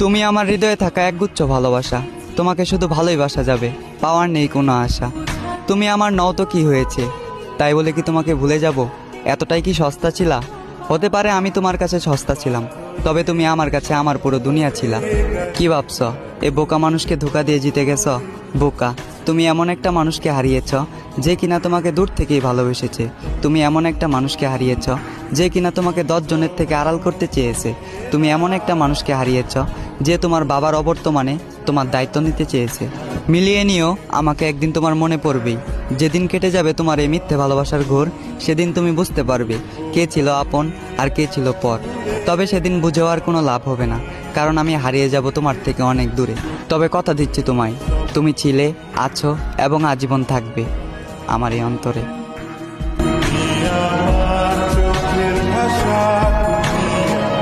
তুমি আমার হৃদয়ে থাকা একগুচ্ছ ভালোবাসা। তোমাকে শুধু ভালোই বাসা যাবে, পাওয়ার নেই কোনো আশা। তুমি আমার নও তো কী হয়েছে? তাই বলে কি তোমাকে ভুলে যাব? এতটাই কি সস্তা ছিলা? হতে পারে আমি তোমার কাছে সস্তা ছিলাম, তবে তুমি আমার কাছে আমার পুরো দুনিয়া ছিলা। কি ভাবছ? এ বোকা মানুষকে ধোকা দিয়ে জিতে গেছ? বোকা, তুমি এমন একটা মানুষকে হারিয়েছ, যে কিনা তোমাকে দূর থেকেই ভালোবেসেছে। তুমি এমন একটা মানুষকে হারিয়েছ যে কিনা তোমাকে দশ জনের থেকে আড়াল করতে চেয়েছে। তুমি এমন একটা মানুষকে হারিয়েছ, যে তোমার বাবার অবর্তমানে তোমার দায়িত্ব নিতে চেয়েছে। মিলিয়ে নিও, আমাকে একদিন তোমার মনে পড়বেই যেদিন কেটে যাবে তোমার এই মিথ্যে ভালোবাসার ঘোর, সেদিন তুমি বুঝতে পারবে কে ছিল আপন আর কে ছিল পর। তবে সেদিন বুঝেও আর কোনো লাভ হবে না, কারণ আমি হারিয়ে যাব তোমার থেকে অনেক দূরে। তবে কথা দিচ্ছি তোমায়, তুমি ছিলে, আছো এবং আজীবন থাকবে আমার এই অন্তরে।